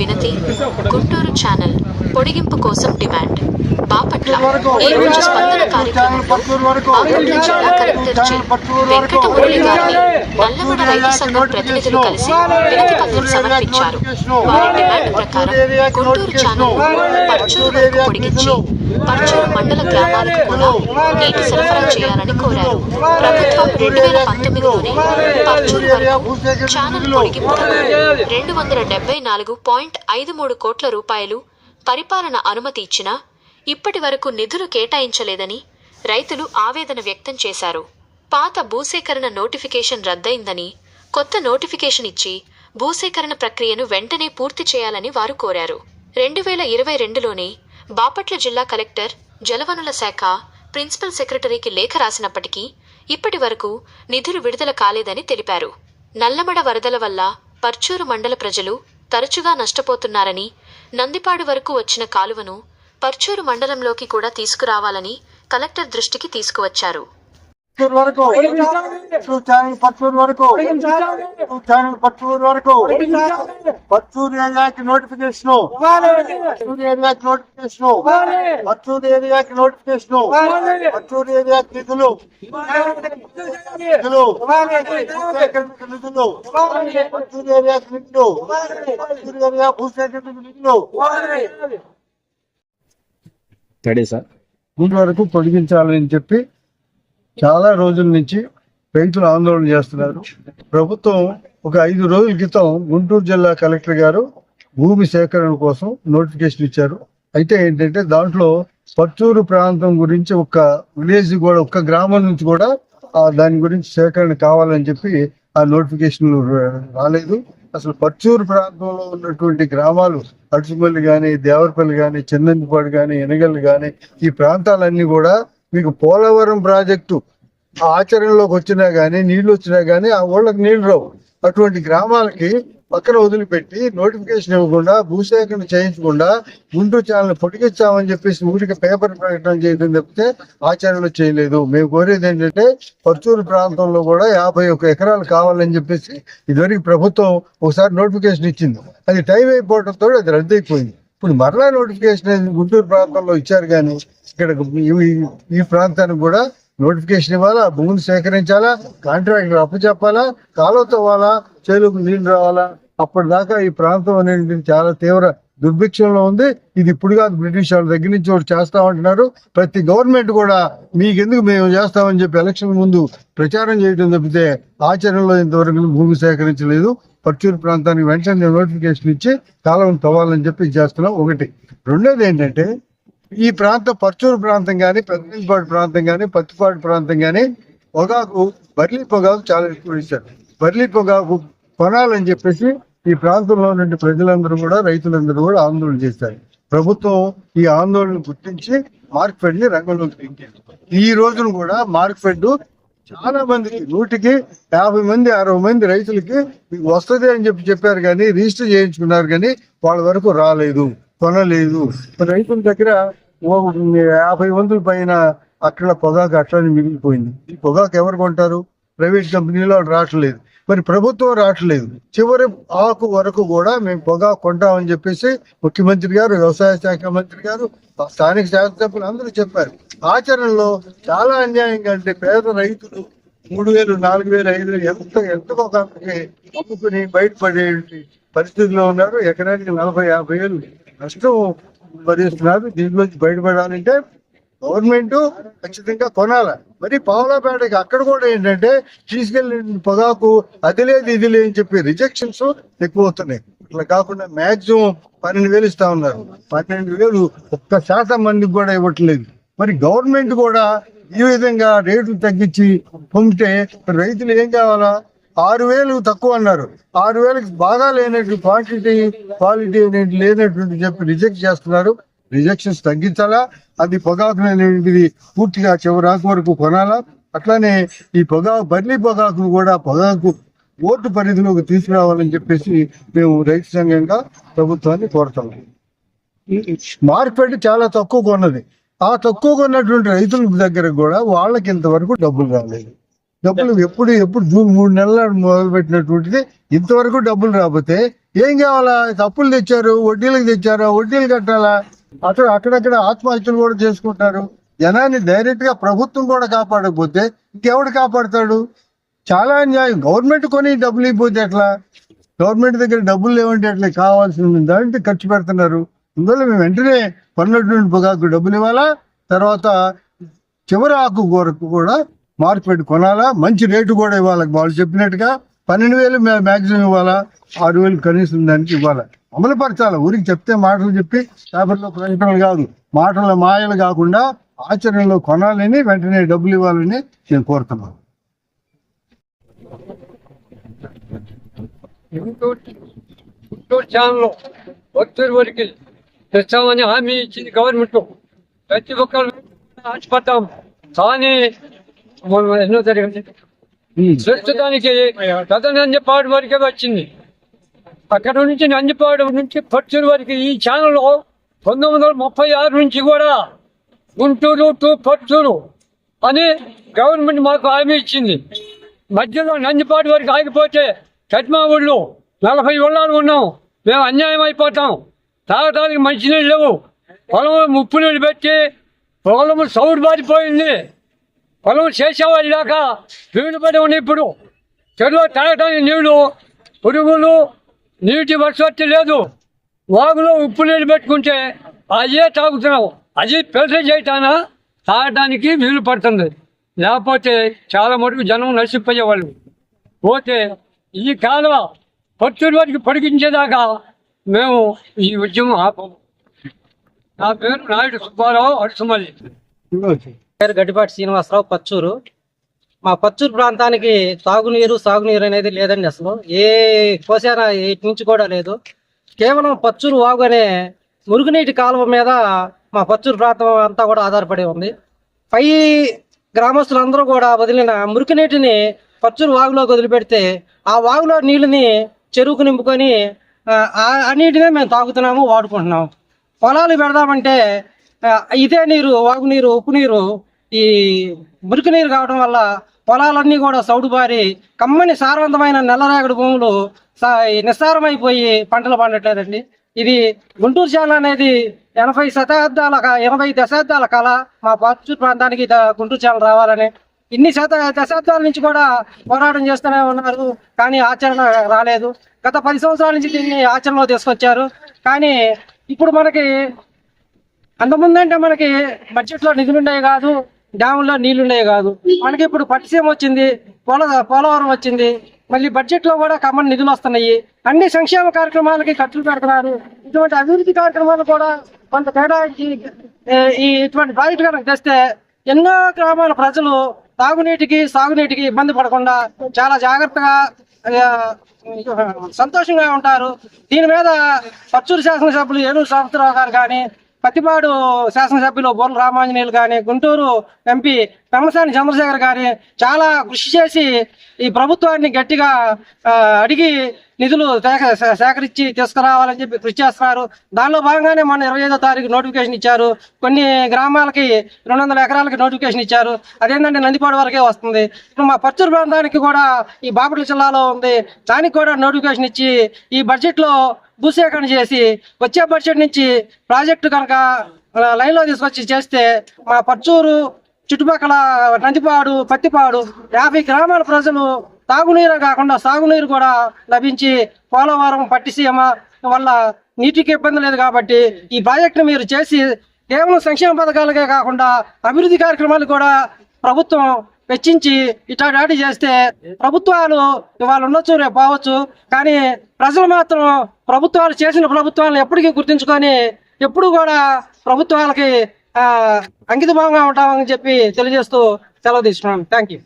వినతి. గుంటూరు ఛానల్ పొడిగింపు కోసం డిమాండ్. బాపట్ల ఈ రోజు స్పందన కార్యక్రమంలో బాపట్ల జిల్లా కలెక్టర్ జి. వెంకట మురళి గారిని నల్లమడ రైతు సంఘం ప్రతినిధులు కలిసి వినతి పత్రం సమర్పించారు. వారి డిమాండ్ ప్రకారం గుంటూరు ఛానల్ పర్చూరు వరకు పొడిగించి పర్చూరు మండల గ్రామాలకు కూడా నీటి సరఫరా చేయాలని కోరారు. ప్రభుత్వం రెండు వేల పంతొమ్మిదిలోనే పర్చూరు వరకు ఛానల్ పొడిగింపు రెండు వందల డెబ్బై నాలుగు పాయింట్ ఐదు మూడు కోట్ల రూపాయలు పరిపాలన అనుమతి ఇచ్చినా ఇప్పటి వరకు నిధులు కేటాయించలేదని రైతులు ఆవేదన వ్యక్తం చేశారు. పాత భూసేకరణ నోటిఫికేషన్ రద్దయిందని కొత్త నోటిఫికేషన్ ఇచ్చి భూసేకరణ ప్రక్రియను వెంటనే పూర్తి చేయాలని వారు కోరారు. రెండు వేల ఇరవై రెండులోనే బాపట్ల జిల్లా కలెక్టర్ జలవనుల శాఖ ప్రిన్సిపల్ సెక్రటరీకి లేఖ రాసినప్పటికీ ఇప్పటి వరకు నిధులు విడుదల కాలేదని తెలిపారు. నల్లమడ వరదల వల్ల పర్చూరు మండల ప్రజలు తరచుగా నష్టపోతున్నారని నందిపాడు వరకు వచ్చిన కాలువను పర్చూరు మండలంలోకి కూడా తీసుకురావాలని కలెక్టర్ దృష్టికి తీసుకువచ్చారు. పచ్చూరు వరకు. పచ్చూరు వరకు. వరకు. పచ్చూరు ఏరియాకి నోటిఫికేషన్ పచ్చూరు ఏరియాకి నోటిఫికేషన్ పచ్చూరు ఏరియాకి నోటిఫికేషన్ పచ్చూరు ఏరియాకి నిధులు. నిధులు. నిధులు. పచ్చూరు ఏరియాకి నిధులు. పచ్చూరు ఏరియా భూసేకరణకు నిధులు. సార్. ముందు వరకు పొడిగించాలని చెప్పి చాలా రోజుల నుంచి రైతులు ఆందోళన చేస్తున్నారు. ప్రభుత్వం ఒక ఐదు రోజుల క్రితం గుంటూరు జిల్లా కలెక్టర్ గారు భూమి సేకరణ కోసం నోటిఫికేషన్ ఇచ్చారు. అయితే ఏంటంటే దాంట్లో పచ్చూరు ప్రాంతం గురించి ఒక విలేజ్ కూడా ఒక్క గ్రామం నుంచి కూడా ఆ దాని గురించి సేకరణ కావాలని చెప్పి ఆ నోటిఫికేషన్ రాలేదు. అసలు పచ్చూరు ప్రాంతంలో ఉన్నటువంటి గ్రామాలు అడుచుమల్లి కానీ దేవరపల్లి కానీ చిన్నందిపాడు కానీ ఎనగల్లు కానీ ఈ ప్రాంతాలన్నీ కూడా మీకు పోలవరం ప్రాజెక్టు ఆచరణలోకి వచ్చినా కానీ నీళ్ళు వచ్చినా కానీ ఆ ఊళ్ళకి నీళ్ళు రావు. అటువంటి గ్రామాలకి పక్కన వదిలిపెట్టి నోటిఫికేషన్ ఇవ్వకుండా భూసేకరణ చేయించకుండా గుంటూరు ఛానల్ పొడిగించామని చెప్పేసి ఊరికి పేపర్ ప్రకటన చేయడం తప్పితే ఆచరణలో చేయలేదు. మేము కోరేది ఏంటంటే పర్చూరు ప్రాంతంలో కూడా యాభై ఒక ఎకరాలు కావాలని చెప్పేసి ఇదివరకు ప్రభుత్వం ఒకసారి నోటిఫికేషన్ ఇచ్చింది. అది టైం అయిపోవడంతో అది రద్దయిపోయింది. ఇప్పుడు మరలా నోటిఫికేషన్ అనేది గుంటూరు ప్రాంతంలో ఇచ్చారు కానీ ఇక్కడ ఈ- ప్రాంతానికి కూడా నోటిఫికేషన్ ఇవ్వాలా? భూమిని సేకరించాలా? కాంట్రాక్టర్ అప్పచెప్పాలా కాలువ తవ్వాలా చేలుకు నీళ్ళు రావాలా? అప్పటిదాకా ఈ ప్రాంతం అనేది చాలా తీవ్ర దుర్భిక్షంలో ఉంది. ఇది ఇప్పుడు కాదు బ్రిటిష్ వాళ్ళ దగ్గర నుంచి ఒకటి చేస్తామంటున్నారు ప్రతి గవర్నమెంట్ కూడా మీకెందుకు మేము చేస్తామని చెప్పి ఎలక్షన్ ముందు ప్రచారం చేయడం తప్పితే ఆచరణలో ఇంతవరకు భూమి సేకరించలేదు. పర్చూరు ప్రాంతానికి వెంటనే నోటిఫికేషన్ ఇచ్చి కాలం తవ్వాలని చెప్పి చేస్తున్నాం. ఒకటి. రెండోది ఏంటంటే ఈ ప్రాంతం పర్చూరు ప్రాంతం కానీ పెద్దపాడు ప్రాంతం కానీ పత్తిపాడు ప్రాంతం కానీ పొగాకు బర్లీ పొగాకు చాలా ఎక్కువ ఇచ్చారు. బర్లీ పొగాకు కొనాలని చెప్పేసి ఈ ప్రాంతంలో నుండి ప్రజలందరూ కూడా రైతులందరూ కూడా ఆందోళన చేశారు. ప్రభుత్వం ఈ ఆందోళన గుర్తించి మార్కెట్ని రంగంలోకి దించింది ఈ రోజున కూడా మార్కెట్ చాలా మందికి నూటికి యాభై మంది అరవై మంది రైతులకి వస్తుంది అని చెప్పి చెప్పారు కానీ రిజిస్టర్ చేయించుకున్నారు కానీ వాళ్ళ వరకు రాలేదు. కొనలేదు. రైతుల దగ్గర ఓ యాభై వందల పైన అక్కడ పొగాకు అట్లనే మిగిలిపోయింది. ఈ పొగాకు ఎవరు కొంటారు? ప్రైవేట్ కంపెనీలో రావట్లేదు. మరి ప్రభుత్వం రావట్లేదు. చివరి ఆకు వరకు కూడా మేము పొగాకు కొంటామని చెప్పేసి ముఖ్యమంత్రి గారు వ్యవసాయ శాఖ మంత్రి గారు స్థానిక శాసనసభ్యులు అందరూ చెప్పారు. ఆచరణలో చాలా అన్యాయంగా అంటే పేద రైతులు మూడు వేలు నాలుగు వేలు ఐదు వేలు ఎంత ఎంత ఒక అమ్ముకుని బయటపడే పరిస్థితిలో ఉన్నారు. ఎకరానికి నలభై యాభై వేలు నష్టం భరిస్తున్నారు దీంట్లోంచి బయటపడాలంటే గవర్నమెంట్ ఖచ్చితంగా కొనాల. మరి పావులపేటకి అక్కడ కూడా ఏంటంటే తీసుకెళ్ళిన పొగాకు అది లేదు ఇది లేదు అని చెప్పి రిజెక్షన్స్ ఎక్కువ అవుతున్నాయి. ఇట్లా కాకుండా మాక్సిమం పన్నెండు వేలు ఇస్తా ఉన్నారు. పన్నెండు వేలు ఒక్క శాతం మందికి కూడా ఇవ్వట్లేదు. మరి గవర్నమెంట్ కూడా ఈ విధంగా రేట్లు తగ్గించి పొంగితే రైతులు ఏం కావాలా? ఆరు వేలు తక్కువ అన్నారు. ఆరు వేలకు బాగా లేనట్టు క్వాంటిటీ క్వాలిటీ అనేది లేనటువంటి చెప్పి రిజెక్ట్ చేస్తున్నారు. రిజెక్షన్స్ తగ్గించాలా? అది పొగాకు అనేటిది పూర్తిగా చివరాకు వరకు కొనాలా? అట్లానే ఈ పొగాకు బర్లీ పొగాకును కూడా పొగాకు ఓటు పరిధిలోకి తీసుకురావాలని చెప్పేసి మేము రైతు సంఘంగా ప్రభుత్వాన్ని కోరుతున్నాం. మార్కెట్ చాలా తక్కువ కొన్నది. ఆ తక్కువ కొన్నటువంటి రైతుల దగ్గర కూడా వాళ్ళకి ఇంతవరకు డబ్బులు రాలేదు. డబ్బులు ఎప్పుడు ఎప్పుడు జూన్ మూడు నెలల మొదలు పెట్టినటువంటిది ఇంతవరకు డబ్బులు రాకపోతే ఏం కావాలా? అప్పులు తెచ్చారు వడ్డీలకు తెచ్చారా వడ్డీలు కట్టాలా? అక్కడ అక్కడక్కడ ఆత్మహత్యలు కూడా చేసుకుంటారు జనాన్ని డైరెక్ట్గా ప్రభుత్వం కూడా కాపాడకపోతే ఇంకెవడు కాపాడతాడు? చాలా న్యాయం. గవర్నమెంట్ కొని డబ్బులు ఇవ్వకపోతే ఎట్లా? గవర్నమెంట్ దగ్గర డబ్బులు లేవంటే ఎట్లా? కావాల్సిన దాంట్లో ఖర్చు పెడుతున్నారు. అందువల్ల మేము వెంటనే పన్నెండు పొగాకు డబ్బులు ఇవ్వాలా? తర్వాత చివరి ఆకు కూరకు కూడా మార్కెట్ కొనాలా? మంచి రేటు కూడా ఇవ్వాలి? వాళ్ళు చెప్పినట్టుగా పన్నెండు వేలు మ్యాక్సిమం ఇవ్వాలా? ఆరు వేలు కనీసం దానికి ఇవ్వాలి? అమలు పరచాలి ఊరికి చెప్తే మాటలు చెప్పి పేపర్లో ప్రకటనలు కాదు. మాటల మాయలు కాకుండా ఆచరణలో కొనాలని వెంటనే డబ్బులు ఇవ్వాలని నేను కోరుతున్నాను. గుంటూరు ఛానల్లో వరకు తెచ్చామని హామీ ఇచ్చింది గవర్నమెంట్. ప్రతి ఒక్కరు ఆశపడ్డాం. కానీ ఎన్నో జరిగింది. ప్రస్తుతానికి గత నంజపాడు వరకే వచ్చింది. అక్కడ నుంచి నంజపాడు నుంచి పచ్చూరు వరకు ఈ ఛానల్లో పంతొమ్మిది వందల ముప్పై ఆరు నుంచి కూడా గుంటూరు టు పచ్చూరు అని గవర్నమెంట్ మాకు హామీ ఇచ్చింది. మధ్యలో నందిపాటి వరకు ఆగిపోతే కట్మా ఊళ్ళు నలభై ఊళ్ళాలు ఉన్నాం. మేము అన్యాయం అయిపోతాం. తాగటానికి మంచినీళ్ళు లేవు. పొలం ముప్పు నీళ్ళు పెట్టి పొలం సౌడు బారిపోయింది పొలం చేసేవాళ్ళు లేక వీలు పడి ఉన్నాయి ఇప్పుడు. చెరువు తాగటానికి నీళ్ళు పురుగులు నీటి వర్షవత్తి లేదు. వాగులో ఉప్పు నీళ్ళు పెట్టుకుంటే అదే తాగుతున్నావు. అది ఫిల్టర్ చేయటానా? తాగడానికి వీలు పడుతుంది. లేకపోతే చాలా మటుకు జనం నశిపోయేవాళ్ళు పోతే ఈ కాలువ పత్తూరు వరకు పొడిగించేదాకా మేము ఈ ఉద్యమం ఆపము. నా పేరు నాయుడు సుబ్బారావు అడుసుమల్లి పేరు గడ్డిపాటి శ్రీనివాసరావు పచ్చూరు. మా పచ్చూరు ప్రాంతానికి తాగునీరు సాగునీరు అనేది లేదండి అసలు. ఏ కోసాన ఇటు నుంచి కూడా లేదు. కేవలం పచ్చూరు వాగు అనే మురుగునీటి కాలువ మీద మా పచ్చూరు ప్రాంతం అంతా కూడా ఆధారపడి ఉంది. పై గ్రామస్తులందరూ కూడా వదిలిన మురికినీటిని పచ్చూరు వాగులోకి వదిలిపెడితే ఆ వాగులో నీళ్ళని చెరువుకు నింపుకొని ఆ, నీటినే మేము తాగుతున్నాము వాడుకుంటున్నాము. పొలాలు పెడదామంటే ఇదే నీరు వాగునీరు ఉప్పు నీరు ఈ మురికి నీరు కావడం వల్ల పొలాలన్నీ కూడా సౌడుబారి. కమ్మని సారవంతమైన నల్లరేగడి భూములు నిస్సారమైపోయి పంటలు పండట్లేదండి. ఇది గుంటూరు జిల్లా అనేది ఎనభై శతాబ్దాల ఎనభై దశాబ్దాల కళ మా పచ్చూరు ప్రాంతానికి గుంటూరు జిల్లా రావాలని. ఇన్ని శత దశాబ్దాల నుంచి కూడా పోరాటం చేస్తూనే ఉన్నారు కానీ ఆచరణ రాలేదు. గత పది సంవత్సరాల నుంచి దీన్ని ఆచరణలో తీసుకొచ్చారు. కానీ ఇప్పుడు మనకి అంతకుముందంటే మనకి బడ్జెట్లో నిధులు ఉండేవి కాదు. డ్యాముల్లో నీళ్ళున్నాయి ఉండేవి కాదు. మనకి ఇప్పుడు పట్టిసీమ వచ్చింది పోల పోలవరం వచ్చింది. మళ్ళీ బడ్జెట్లో కూడా కమ్మని నిధులు వస్తున్నాయి. అన్ని సంక్షేమ కార్యక్రమాలకి ఖర్చులు పెడుతున్నారు. ఇటువంటి అభివృద్ధి కార్యక్రమాలు కూడా కొంత తేడా ఈ ఇటువంటి ప్రాజెక్టు కనుక తెస్తే ఎన్నో గ్రామాల ప్రజలు తాగునీటికి సాగునీటికి ఇబ్బంది పడకుండా చాలా జాగ్రత్తగా సంతోషంగా ఉంటారు. దీని మీద పచ్చూరు శాసనసభ్యులు ఏడు సంవత్సరావు గారు కానీ పత్తిపాడు శాసనసభ్యులు బోర్ల రామాంజనేయులు కానీ గుంటూరు ఎంపీ పెమ్మసాని చంద్రశేఖర్ గారి చాలా కృషి చేసి ఈ ప్రభుత్వాన్ని గట్టిగా అడిగి నిధులు సేకరించి తీసుకురావాలని చెప్పి కృషి చేస్తున్నారు. దానిలో భాగంగానే మొన్న ఇరవై ఐదో తారీఖు నోటిఫికేషన్ ఇచ్చారు. కొన్ని గ్రామాలకి రెండు వందల ఎకరాలకి నోటిఫికేషన్ ఇచ్చారు. అదేంటంటే నందిపాడు వరకే వస్తుంది. ఇప్పుడు మా పచ్చూరు ప్రాంతానికి కూడా ఈ బాపట్ల జిల్లాలో ఉంది. దానికి కూడా నోటిఫికేషన్ ఇచ్చి ఈ బడ్జెట్లో భూసేకరణ చేసి వచ్చే బడ్జెట్ నుంచి ప్రాజెక్టు కనుక లైన్లో తీసుకొచ్చి చేస్తే మా పర్చూరు చుట్టుపక్కల నందిపాడు పత్తిపాడు యాభై గ్రామాల ప్రజలు తాగునీరు కాకుండా సాగునీరు కూడా లభించి పోలవరం పట్టిసీమ వల్ల నీటికి ఇబ్బంది లేదు కాబట్టి ఈ ప్రాజెక్టును మీరు చేసి కేవలం సంక్షేమ పథకాలకే కాకుండా అభివృద్ధి కార్యక్రమాలు కూడా ప్రభుత్వం వెచ్చించి ఇట్లా చేస్తే ప్రభుత్వాలు ఇవాళ ఉండొచ్చు రేపు పోవచ్చు. కానీ ప్రజలు మాత్రం ప్రభుత్వాలు చేసిన ప్రభుత్వాలను ఎప్పటికీ గుర్తించుకొని ఎప్పుడు కూడా ప్రభుత్వాలకి అంకితభావంగా ఉంటామని చెప్పి తెలియజేస్తూ సెలవు తీసుకున్నాను. Thank you